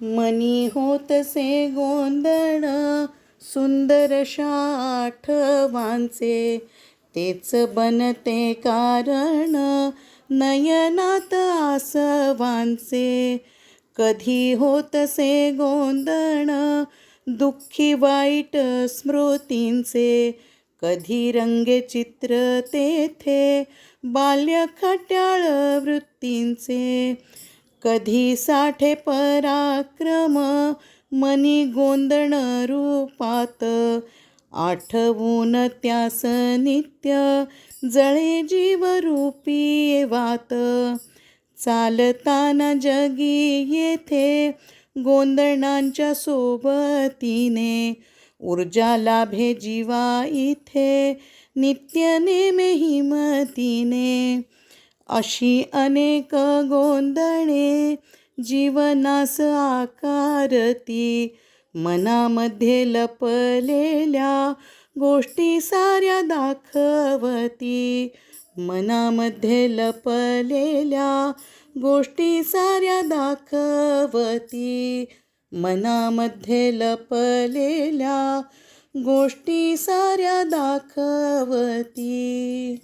मनी होतसे गोंधळ सुंदर आठवांचे तेच बनते कारण नयनात आसवांचे. कधी होतसे गोंधळ दुःखी वाईट स्मृतींचे. कधी रंगे चित्र तेथे बाल्य खट्याळ वृत्तींचे. कधी साठे पराक्रम मनी गोंदण रूपात. आठवून त्यास नित्य जळे जीवरूपी वात. चालताना जगी येथे गोंदणांच्या सोबतीने ऊर्जा लाभे जीवा इथे नित्य नेमे हिमतीने. अशी अनेक गोंधळ जीवनास आकारती. मनामध्ये लपलेल्या गोष्टी साऱ्या दाखवती. मनामध्ये लपलेल्या गोष्टी साऱ्या दाखवती. मनामध्ये लपलेल्या गोष्टी साऱ्या दाखवती.